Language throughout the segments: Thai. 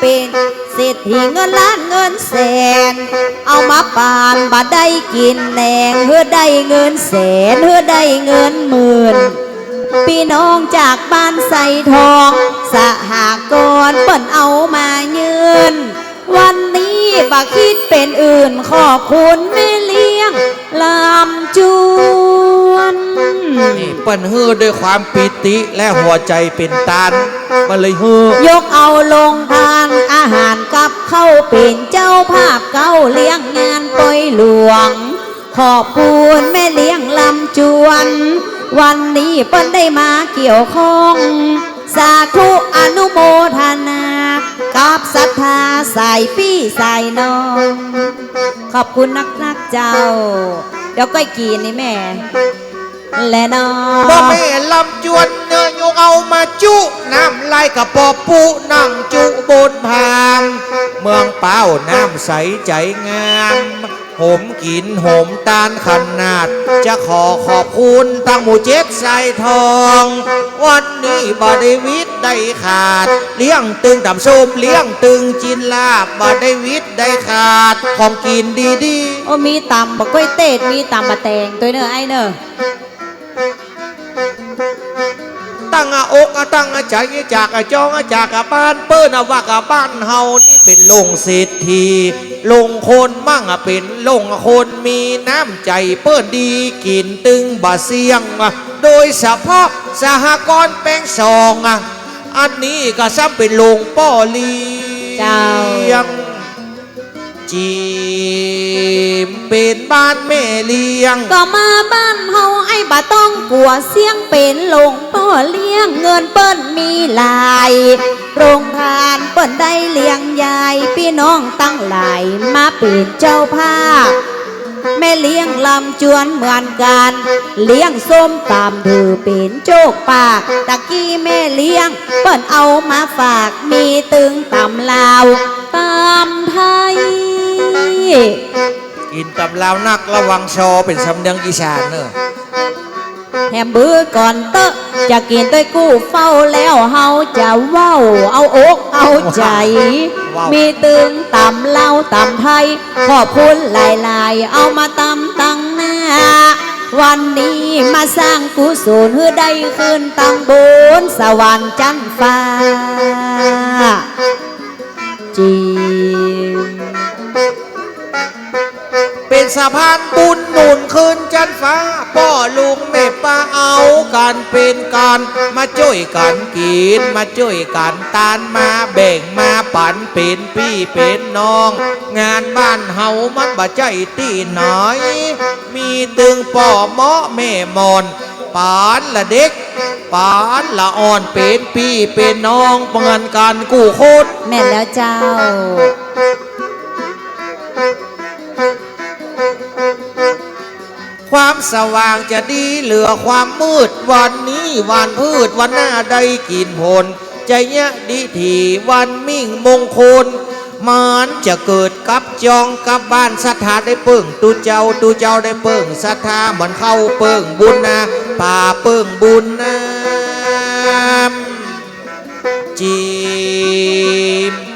เป็นเศรษฐีเงินล้านเงินแสน เอามาปานบัดได้กินแหนงเพื่อได้เงินแสนเพื่อได้เงินหมื่นพี่น้องจากบ้านใส่ทอง สหกรณ์เปิ่นเอามายืน วันนี้บักคิดเป็นอื่นขอบคุณแม่เลี้ยงลำจวน นี่เปิ้นฮือด้วยความปิติและหัวใจเป็นตานมันเลยฮือยกเอาลงทานอาหารกับเข้าเป็นเจ้าภาพเก้าเลี้ยงงานปล่อยหลวง ขอบคุณแม่เลี้ยงลำจวน วันนี้เปิ้นได้มาเกี่ยวข้อง สาธุอนุโมทนากับศรัทธาสายพี่สายน้อง ขอบคุณนักนักเจ้า เดี๋ยวก้อยกีนนี่แม่ และน้อบ่งแม่ลำจวนเนื้อยกเอามาจุน้ำไหลกับปอปุนั่งจุบนพาง เมืองเป้าน้ำใสใจงามหมกินหมตาลขนาด จะขอขอบคุณตั้งหมู่เจ็ดใส่ทอง วันนี้บไดวิทย์ได้ขาด เลี้ยงตึงต่ำส้มเลี้ยงตึงจินลาบบไดวิทย์ได้ขาด ของกินดีๆโอ้มีตำบะกล้วยเตดมีตำบะแตงตัวเนอะไอเนอะ ตั้งอาอกอะตั้งอาใจจากอาจองอาจากอาบ้านเปิ้นอะว่ากะบ้านเฮานี่เป็นลงเศรษฐีลงคนมั่งอะเป็นลงคนมีน้ำใจเปิ้นดีกินตึงบะเสียงอะโดยเฉพาะสหกรณ์แป้งซองอะอันนี้ก็ซ้ำเป็นลงป้อเลียง จีมเป็นบ้านแม่เลี้ยง ก็มาบ้านเฮาไอ้บะต้องกลัวเสียงเป็นลงพ่อเลี้ยงเงินเปิ้นมีหลาย โรงทานเปิ้นได้เลี้ยงยายพี่น้องตั้งหลายมาเป็นเจ้าภาพแม่เลี้ยงลำจวนเหมือนกัน เลี้ยงส้มตามถือเป็นโจกปากตะกี้แม่เลี้ยง เปิ้นเอามาฝากมีตึงตำลาวตำไทย กินตำลาวนักระวังชอเป็นสำเนียงอีสานเนอะแฮมเบือก่อนเตอะจะกินด้วยกู้เฝ้าแล้วเฮาจะเว้า เอาอกเอาใจว้าวมีตึงตำเล่าตำไทย ขอบคุณหลายๆ เอามาตำตั้งหน้า วันนี้มาสร้างกุศลเพื่อได้ขึ้นตั้งบนสวรรค์จันทร์ฟ้าจี สะพานบุญหนุนคืนจันฟ้าพ่อลุงแม่ป้าเอากันเป็นกันมาช่วยกันกินมาช่วยกันตานมาแบ่งมาปันเป็นพี่เป็นน้อง งานบ้านเฮามันบ่ใจตีน้อย มีตึงป่อเมาะแม่มอนปานละเด็กปานละอ่อนเป็นพี่เป็นน้องเงินกันกู้โคตรแม่นแล้วเจ้า ความสว่างจะดีเหลือความมืด วันนี้วันพืชวันหน้าได้กินผลใจเนี้ยดีทีวันมิ่งมงคลมันจะเกิดกับจองกับบ้านศรัทธาได้เปิ่งตูเจ้าตูเจ้าได้เปิ่งศรัทธาเหมือนเข้าเปิ่งบุญนะป่าเปิ่งบุญนะจี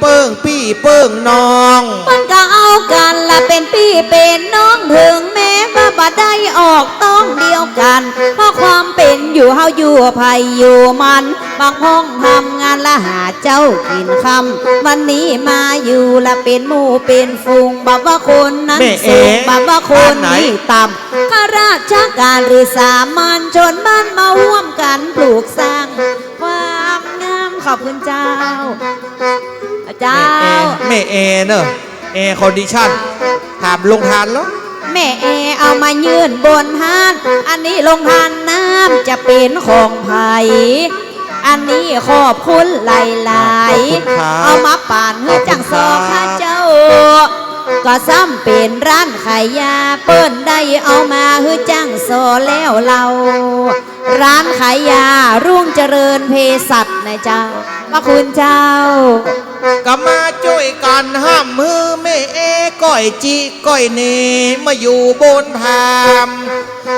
เปิ่งพี่เปิ่งน้องมันก็เอากันละเป็นพี่เป็นน้องถึงแม้ว่าบ่ได้ออกต้องเดียวกัน เพราะความเป็นอยู่เฮาอยู่ภัยอยู่มันบางห้องทำงานละหาเจ้ากินคำวันนี้มาอยู่ละเป็นหมู่เป็นฝูงบอกว่าคนนั้นแม่เอ๋สูงบอกว่าคนบ้านไหนนี้ต่ำข้าราชการหรือสามัญชนบ้านมาร่วมกันปลูกสร้างความงามขอบคุณเจ้า เจ้า แม่เอเนอะเอคอนดิชั่นถามลงทานแล้วแม่แอเอามายืนบนหาน อันนี้ลงทานน้ำจะเป็นของไผ่อันนี้ขอบคุณหลายขอบคุณครับๆเอามาป่านเพื่อจังซอข้าเจ้า ก็ซ้ำเป็นร้านขายยาเปิ้นได้เอามาเพื่อจังโซอแล้วเรา ร้านขายยารุ่งเจริญเภสัชนะเจ้าพ ระคุณเจ้า ก็มาช่วยกันห้ามมือแม่เอก้อยจีก้อยเนมาอยู่บนพาม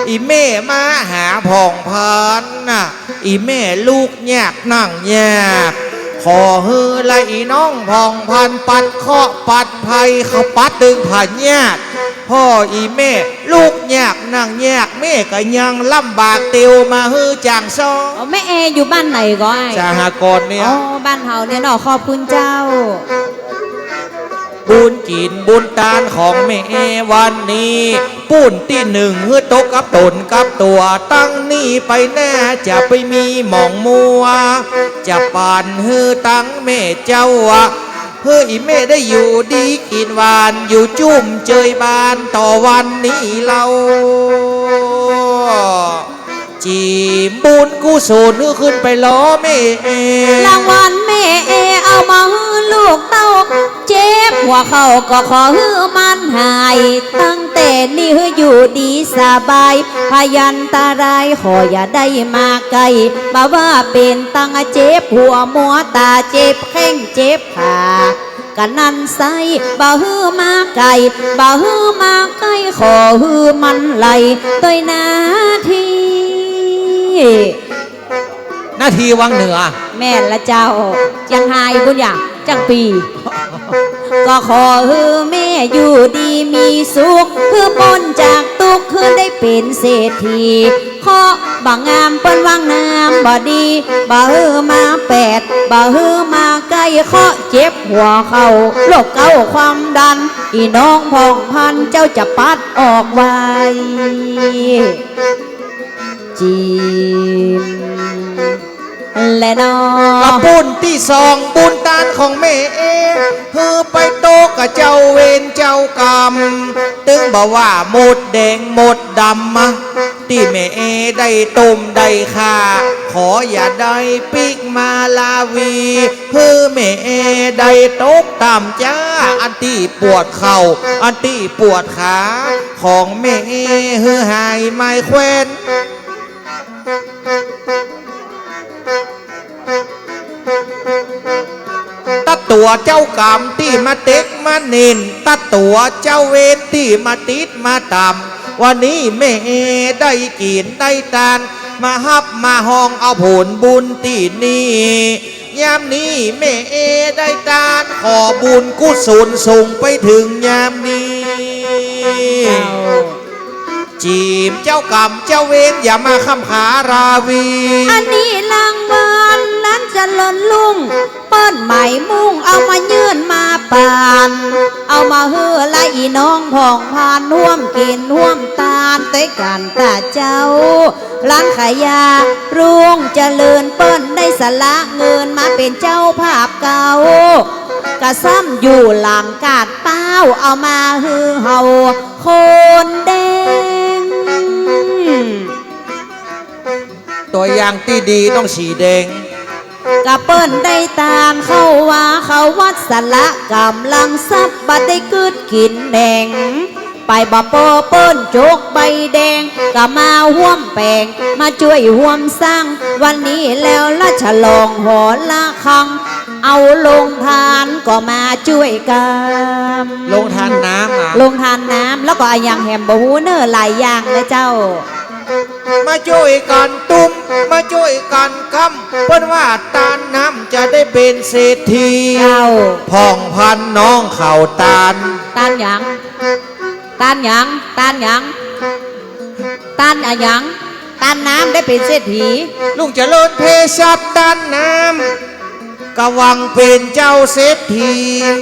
อีแม่มาหาผ่องพันน่ะอีแม่ลูกแยกนั่งแยกขขอฮือละอีน้องพองพันปัดเคาะปัดภัยเขาปัดดึงผ่านแยก พ่ออีแม่ ลูกแยกนั่งแยกแม่ก็ยังลำบากเตียวมาฮือจางซอเอาแม่เออยู่บ้านไหนก็ไอ้สหกรณ์เนี่ยอ๋อบ้านเฮาเนี่ยเนาะขอบคุณเจ้า บุญจีนบุญตานของแม่วันนี้ปุ้นที่หนึ่งเฮือตกกับตนกับตัวตั้งนี่ไปแน่จะไปมีหมองมัว จะปานเฮือตั้งแม่เจ้าอะ เพื่ออีแม่ได้อยู่ดีกินหวานอยู่จุ่มเจยบานต่อวันนี้เราจีมบุญกุศลขึ้นไปล้อแม่เอรางวัลแม่เอเอามา ลูกเต้าเจ็บหัวเขาก็ขอฮือมันหาย ตั้งแต่นี้ฮืออยู่ดีสบาย พยันตารายขออย่าได้มาไกลมาว่าเป็นตั้งเจ็บหัวมัวตาเจ็บแข้งเจ็บขากันนันไซบ่ฮือมาไกลบ่ฮือมาไกลขอฮือมันไหลตัวยหนาทีหน้าที่วังเหนือ แม่ละเจ้าจังไห้บุญอย่าง จังปี ก็ขอฮือแม่อยู่ดีมีสุข คือปนจากตุกคือได้เป็นเศรษฐีขอบางงามเปิ้นวางน้ำบ่ดีบ่ฮือมาแปดบ่ฮือมาใกล้เคาะเจ็บหัวเข่าโรคเก้าความดัน อีน้องพองพันเจ้าจะปัดออกไวจีมและน้อก ระปุ้นที่สองบุญตานของแม่เอเฮือไปโตกับเจ้าเวรเจ้ากรรม ตึงบอกว่าหมดแดงหมดดำมาที่แม่เอได้ต้มได้ค่าขออย่าได้ปิกมาลาวีเฮือแม่เอได้ตกต่ำจ้า อันที่ปวดเข่าอันที่ปวดขา ของแม่เอเฮือหายไม่แควน ตัดตัวเจ้ากรรมที่มาเต็กมาเนินตัดตัวเจ้าเวรที่มาติดมาตามวันนี้แม่ได้กินได้ตาน มาฮับมาห้องเอาผลบุญที่นี่ยามนี้แม่ได้ตานขอบุญกุศลส่งไปถึงยามนี้จีมเจ้ากรรมเจ้าเวรอย่ามาคำขาราวี อันนี้รางวัล นั้นจะล่นลุ่งเปิ้นไหมมุ่งเอามายื่นมาปาน เอามาเฮือละอีน้องผ่องพานน่วมกินน่วมตาลต้กันตาเจ้า ร้านขายยารุ่งเจริญเปิ้นได้สละเงินมาเป็นเจ้าภาพเก่ากระซ้ำอยู่หลังกาดเป้าเอามาฮือเฮาโคนแดงตัวอย่างที่ดีต้องสีแดง กะเปิ้นได้ตามเข้าว่าเขาวัดสละกำลังซับบัดได้กึดกินแดงไปบ่โปเปิ้นโจกใบแดงก็มาห่วมแปลงมาช่วยห่วมสร้าง วันนี้แล้วละฉลองหอละคัง เอาลงทานก็มาช่วยกันลงทานน้ำอะลงทานน้ำแล้วก็อายังแฮมบะฮูเนอร์หลายอย่างนะเจ้า มาช่วยกันตุ้มมาช่วยกันคำเพิ่นว่าตานน้ำจะได้เป็นเศรษฐีเจ้า พ่องพันน้องเข่าตาลตานหยังตานหยังตานหยังตานอะหยังตานน้ำได้เป็นเศรษฐีลุงเจริญเพชัดตานน้ำ กะวังเป็นเจ้าเศรษฐี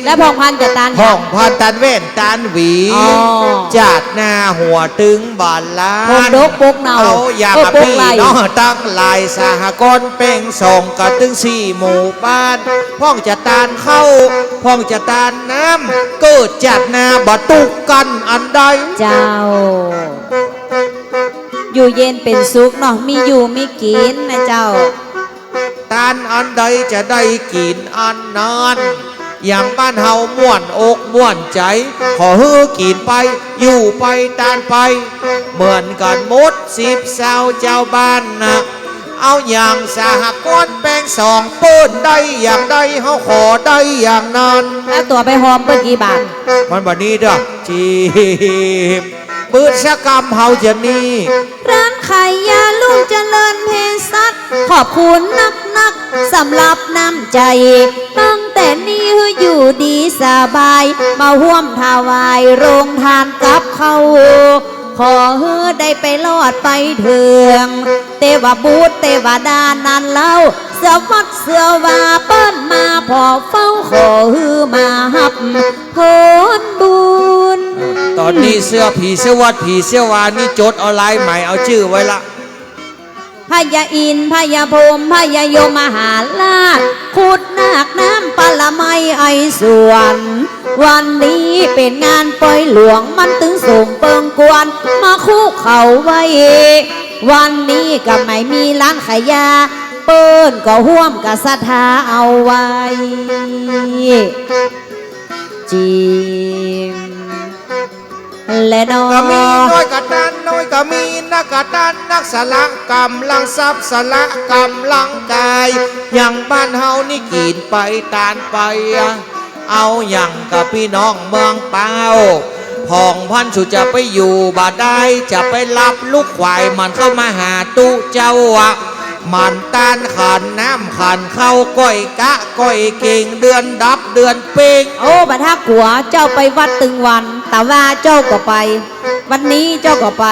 และพองพันธุ์จะตานหพ่ยัองงพันตันเว่นตานหวีอ๋อจัดหน้าหัวตึงบานล้านผมดกปุกเนาเอาอย่างเออปุกพี่ไหลน้องตั้งหลายสหกรณ์เป่งส่งกระตึงสี่หมู่บ้านพ่องจะตานเข้าพ่องจะตานน้ำเกิดจัดหนาบตุกกันอันใดเจ้าอยู่เย็นเป็นสุขเนาะมีอยู่มีกินนะเจ้าตานอันใดจะได้กินอันนั้นอย่างบ้านเฮาม่วนอกม่วนใจ ขอฮือกินไป อยู่ไปตานไป เหมือนกันหมดสิบสาวเจ้าบ้านนะเอาอย่างสหกรณ์แปลงสองเปิ้นได้อย่างใดเฮาขอได้อย่างนั้นแล้วตัวไปหอมเปิดกี่บาทมันบันนี้เด้อจีบปืนชกรรมเฮาจะนี่ร้านขายยาลุงเจริญเพสัต ขอบคุณนักนักสำหรับน้ำใจ ตั้งแต่นี้อยู่ดีสบาย มาห่วมถวายโรงทานกับเขาขอเฮือได้ไปลอดไปเถืองเทวบูตเทวดานันเล่าเสือวัดเสือวาเปิ้นมาพอเฝ้าขอฮือมาหับผลบุญ ตอนนี้เสื้อผีเสื้อวัดผีเสื้อวานี่จดเอาลายใหม่เอาชื่อไว้ละ พญาอินพญาพรหมพญายมมหาราชขุดนาคน้ำปลาไมไอส่วน วันนี้เป็นงานปล่อยหลวงมันถึงส่งเปิงกวน มาคู่เขาไว้ วันนี้ก็ไม่มีร้านขายยาเปิ้นก็ห่วมกับศรัทธาเอาไว้จริง และน้อก็มีงน้อยกะตันน้อยก็มีนักกะตันนักสละกำลังทรัพย์สละกำลังกายอย่างบ้านเฮานี่กินไปตานไปอะเอาอย่างกับพี่น้องเมืองเป้าพองพันสุจะไปอยู่บ่ได้จะไปรับลูกควายมันเข้ามาหาตู้เจ้าอะมันตานขันน้ำขันเข้าก้อยกะก้อยเก่งเดือนดับเดือนเป่งโอ้บัดทักหัวเจ้าไปวัดตึงวัน แต่ว่าเจ้าก็ไป วันนี้เจ้าก็ไป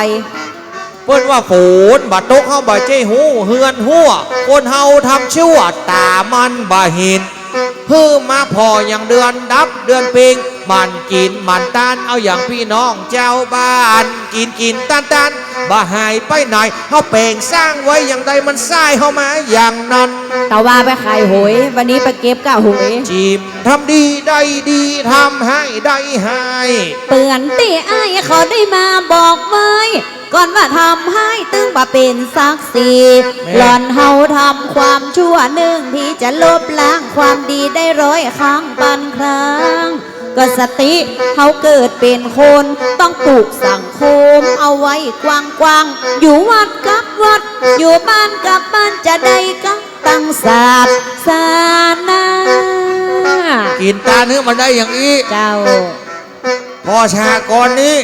เปิ้นว่าฝนบาดตกเฮาบ่ใจหูเฮือนหัวคนเฮาทำชั่วตามันบ่เห็น ฮือมาพออย่างเดือนดับเดือนเพ็งมันกินมันตานเอาอย่างพี่น้องเจ้าบ้าน กินกินตานตานบ่หายไปไหนเฮาแปลงสร้างไว้อย่างใดมันสร้ายเฮามาอย่างนั้นแต่ว่าไปขายหวยวันนี้ไปเก็บกะหวยจีมทำดีได้ดีทำให้ได้ให้เปื่อนตีไอ้ายเขาได้มาบอกไว้ ก่อนว่าทำให้ตึงบ่เป็นศักดิ์ศรีหล่อนเฮาทำความชั่วหนึ่งที่จะลบล้างความดีได้ร้อยครั้งพันครั้ง ก็สติเขาเกิดเป็นคน ต้องปลูกสังคมเอาไว้กว้างๆ อยู่วัดกับวัด อยู่บ้านกับบ้านจะได้กัตั้งศาสนากินตาเนื้อมันได้อย่างนี้ เจ้าพอชากรนี้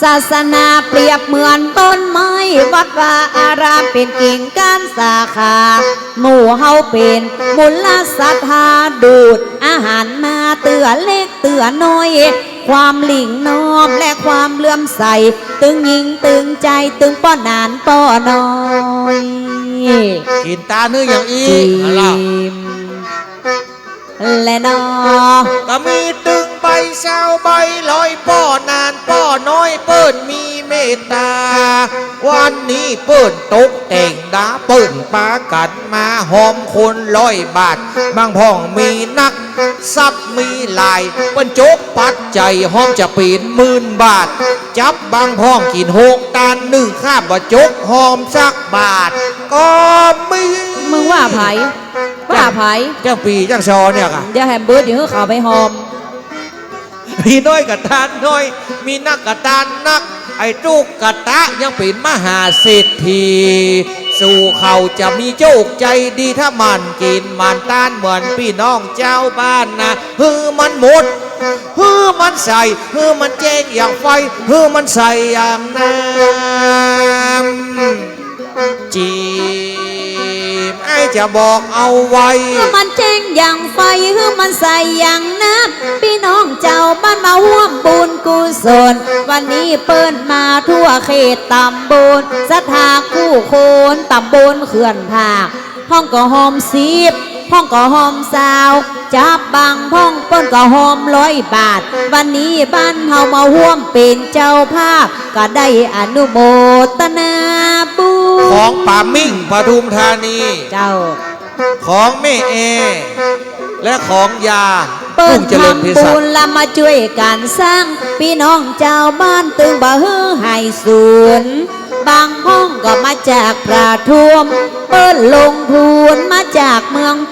ศาสนาเปรียบเหมือนต้นไม้วัดว่าอารามเป็นกิ่งก้านสาขา หมู่เฮาเป็นมูลศรัทธาดูด อาหารมาเตือเล็กเตือน้อย ความหลิงน้อมและความเลื่อมใส ตึงยิงตึงใจตึงป้อนานป้อน้อยกินตาเนื้ออย่างอีจิกอะไรมและนอก็มีตึง ใบเศร้าใบลอยป้อนานป้อน้อยเปิ้นมีเมตตา วันนี้เปิ้นตกแต่งดาเปิ้นปากันมาหอมคนร้อยบาทบางพ่องมีนักทรัพย์มีหลายเปิ้นจกปัดใจหอมจะปีนหมื่นบาท จับบางพ่องกินหกตานหนึ่งข้ามว่าจกหอมสักบาท ก็มีมึงว่าไผว่าไผจังปีจังชอเนี่ยค่ะเดี๋ยวแฮมเบิร์ดเดี๋ยวเขาไปหอม พี่น้อยกับทานน้อย มีนักกับทานนัก ไอ้จุกกะตะยังเป็นมหาเศรษฐี สู่เขาจะมีโชคใจดีถ้ามันกินมันต้านเหมือนพี่น้องเจ้าบ้านนะฮือมันหมดฮือมันใส่ฮือมันแจ้งอย่างไฟฮือมันใส่อย่างน้ำจี จะบอกเอาไว้คือมันแจ้งอย่างไฟคือมันใส่อย่างน้ำพี่น้องเจ้าบ้านมาห่วมบุญกุศลวันนี้เปิ้นมาทั่วเขตตำบลสถาคู่โคนตำบลเขื่อนผากห้องก็หอมสีบ ห้องก็หอมสาว จับบางห้องเปิ้นก็หอมร้อยบาท วันนี้บ้านเฮามาห่วมเป็นเจ้าภาพ ก็ได้อนุโมทนาบุญของป่ามิ่งปทุมธานี เจ้า ของแม่เอ และของยาเปิ้พุ่นงเจริญเภทำสับุชญและมาช่วยกันสร้าง พี่น้องเจ้าบ้านตึงบ่ฮือให้ศูนย์บางห้องก็มาจากประทุม เปิ้นลงทุนมาจากเมืองใต้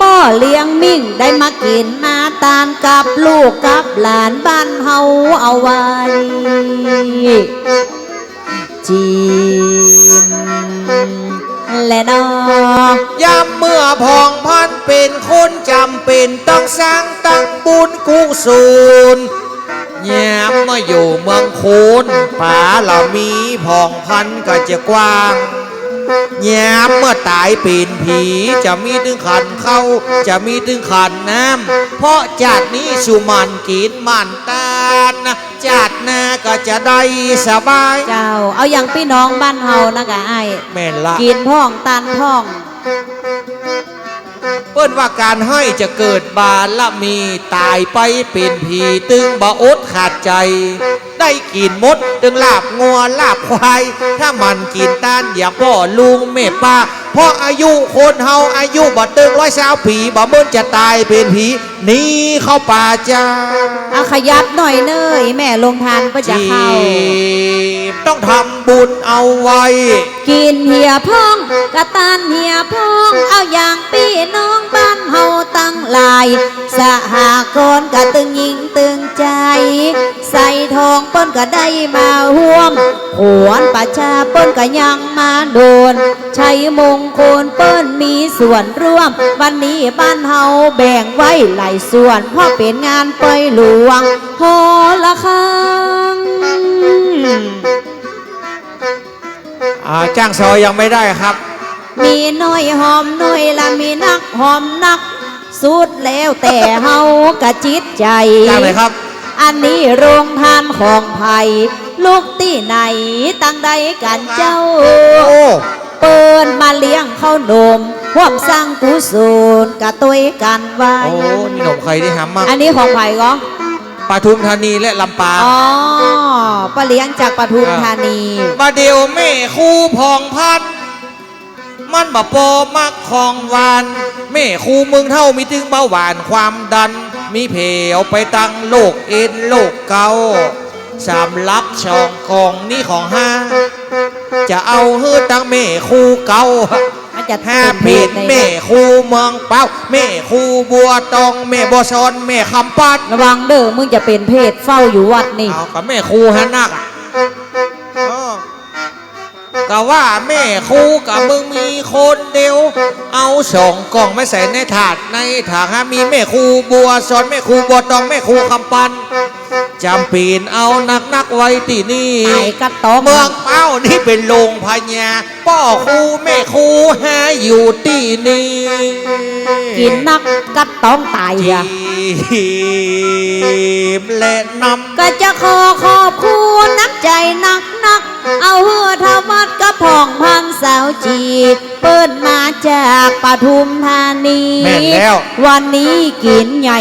ป้อเลี้ยงมิ่งได้มากินมาตานกับลูกกับหลานบ้านเฮาเอาไว้จีมและนอยามเมื่อพองพันเป็นคนจำเป็นต้องสร้างตั้งบุญกุศลแยามมาอยู่เมืองโคนป่าเหล่ามีพองพันก็จะกว้าง ยามเมื่อตายเป็นผีจะมีถึงขันเข้า จะมีถึงขันน้ำเพราะจากนี้สุมันกินมันตานนะจากหน้าก็จะได้สบาย เจ้า เอาอย่างพี่น้องบ้านเฮานะกะไอ้ายแม่นละกินพ่องตันพ่อง เปิ้นว่าการให้จะเกิดบาละมีตายไปเป็นผีตึงบ่อดขาดใจ ได้กินมด ตึงลาบงัวลาบควาย ถ้ามันกินต้านอย่าพ่อลุงแม่ป้า ราะอายุคนเฮาอายุบ่ตึงร้อยสาวผีบ่เบิ้นจะตายเป็นผีหนี่เข้าป่าจ้าเอาขยับหน่อยเนยแม่ลงทานก็จะเข้าบต้องทำบุญเอาไว้ กินเหียพ่องกะตานเหียพ่อง เอาอย่างพี่น้องบ้านเฮาตั้งหลาย สหกรณ์กะตึงยิงตึงใจ ใส่ทองเปิ้นก็ได้มาห่วมขวนประชาเปิ้นก็ยังมาโดนชัยมงคลเปิ้นมีส่วนร่วม วันนี้บ้านเฮาแบ่งไว้หลายส่วนเพราะเป็นงานปล่อยหลวงพอละครังอ่าจ้างซอยยังไม่ได้ครับ มีน้อยหอมน้อยละมีนักหอมนัก สุดแล้วแต่เฮากะจิตใจ จ้างเลยครับ อันนี้โรงทานของไผ่ลูกที่ไหนตั้งใดกันเจ้า โอ้ เปินมาเลี้ยงข้าวนมห่วมสร้างกุศลกะตัวกันไว้โอ้นี่หนมใครที่หามากอันนี้ของไผ่ก็ปทุมธานีและลำปางอ๋อป้าเลี้ยงจากปทุมธานีมาเดียวแม่คู่พองพันมันบ่โปมักของหวานแม่คู่มึงเท่ามีถึงเบาหวานความดัน มีเพวไปตั้งโลกเอ็นโลกเกาสามลับช่องกองนี่ของห้า จะเอาเฮือตั้งแม่คู่เก่ามันจะห้าเป็นเพจในแม่คู่เมืองเป้าแม่คู่บัวตองแม่บัวซอนแม่คำปัดระวังเด้อมึงจะเป็นเพศเฝ้าอยู่วัดนี่เอากับแม่ครูฮะนักอะเออ ก็ว่าแม่ครูกับมึงมีคนเดียว เอาสองกล่องไม่ใส่ในถาดในถังฮะมีแม่ครูบัวสอนแม่ครูบัวตองแม่ครูคำปันจำปีนเอานักนักๆไว้ที่นี่ไอ้กระต๊อบเมืองเป้านี่เป็นโรงพญาพ่อครูแม่ครูหาอยู่ที่นี่กินนักกัดต้องตายจีอะบและนำก็จะขอขอบคุณนักใจนักนัก เอาเฮือทวัดกระผ่องพันสาวจีดเปิ้นมาจากปทุมธานี แม่นแล้ว วันนี้กินใหญ่